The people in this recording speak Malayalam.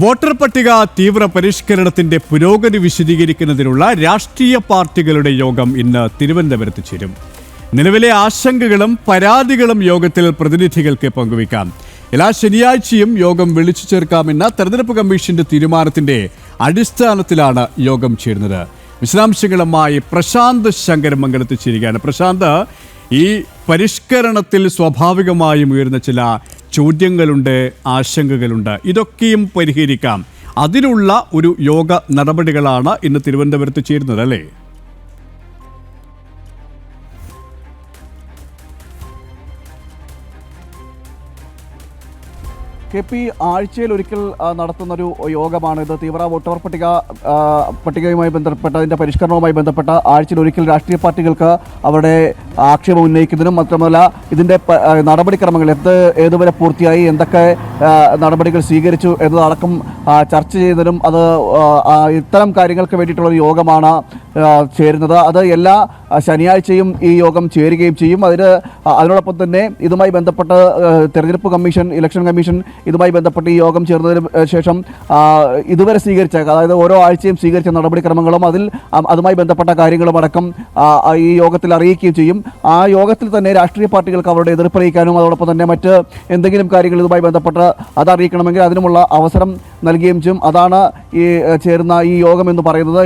വോട്ടർ പട്ടിക തീവ്ര പരിഷ്കരണത്തിന്റെ പുരോഗതി വിശദീകരിക്കുന്നതിനുള്ള രാഷ്ട്രീയ പാർട്ടികളുടെ യോഗം ഇന്ന് തിരുവനന്തപുരത്ത് ചേരും. നിലവിലെ ആശങ്കകളും പരാതികളും യോഗത്തിൽ പ്രതിനിധികൾക്ക് പങ്കുവയ്ക്കാം. എല്ലാ ശനിയാഴ്ചയും യോഗം വിളിച്ചു ചേർക്കാമെന്ന തെരഞ്ഞെടുപ്പ് കമ്മീഷന്റെ തീരുമാനത്തിന്റെ അടിസ്ഥാനത്തിലാണ് യോഗം ചേരുന്നത്. വിശദാംശങ്ങളുമായി പ്രശാന്ത് ശങ്കർ മംഗലത്ത് ചേരുകയാണ്. പ്രശാന്ത് ഈ പരിഷ്കരണത്തിൽ സ്വാഭാവികമായും ഉയർന്ന ചില ചോദ്യങ്ങളുണ്ട് ആശങ്കകളുണ്ട്. ഇതൊക്കെയും പരിഹരിക്കാം. അതിനുള്ള ഒരു യോഗ നടപടികളാണ് ഇന്ന് തിരുവനന്തപുരത്ത് ചേരുന്നത് അല്ലേ? കെ പി ആഴ്ചയിൽ ഒരിക്കൽ നടത്തുന്നൊരു യോഗമാണ് ഇത്. തീവ്ര വോട്ടർ പട്ടിക പട്ടികയുമായി ബന്ധപ്പെട്ട അതിന്റെ പരിഷ്കരണവുമായി ബന്ധപ്പെട്ട ആഴ്ചയിൽ ഒരിക്കൽ രാഷ്ട്രീയ പാർട്ടികൾക്ക് അവരുടെ ആക്ഷേപം ഉന്നയിക്കുന്നതിനും മാത്രമല്ല ഇതിന്റെ നടപടിക്രമങ്ങൾ എന്ത് ഏതുവരെ പൂർത്തിയായി എന്തൊക്കെ നടപടികൾ സ്വീകരിച്ചു എന്നതടക്കം ചർച്ച ചെയ്യുന്നതിനും അത് ഇത്തരം കാര്യങ്ങൾക്ക് വേണ്ടിയിട്ടുള്ള ഒരു യോഗമാണ് ചേരുന്നത്. അത് എല്ലാ ശനിയാഴ്ചയും ഈ യോഗം ചേരുകയും ചെയ്യും. അതിന് അതിനോടൊപ്പം തന്നെ ഇതുമായി ബന്ധപ്പെട്ട് തെരഞ്ഞെടുപ്പ് കമ്മീഷൻ ഇലക്ഷൻ കമ്മീഷൻ ഇതുമായി ബന്ധപ്പെട്ട് ഈ യോഗം ചേർന്നതിന് ശേഷം ഇതുവരെ സ്വീകരിച്ച അതായത് ഓരോ ആഴ്ചയും സ്വീകരിച്ച നടപടിക്രമങ്ങളും അതിൽ അതുമായി ബന്ധപ്പെട്ട കാര്യങ്ങളും അടക്കം ഈ യോഗത്തിൽ അറിയിക്കുകയും ചെയ്യും. ആ യോഗത്തിൽ തന്നെ രാഷ്ട്രീയ പാർട്ടികൾക്ക് അവരുടെ എതിർപ്പ് അറിയിക്കാനും അതോടൊപ്പം തന്നെ മറ്റ് എന്തെങ്കിലും കാര്യങ്ങൾ ഇതുമായി ബന്ധപ്പെട്ട് അത് അറിയിക്കണമെങ്കിൽ അതിനുമുള്ള അവസരം നൽകുകയും ചെയ്യും. അതാണ് ഈ ചേരുന്ന ഈ യോഗം എന്ന് പറയുന്നത്.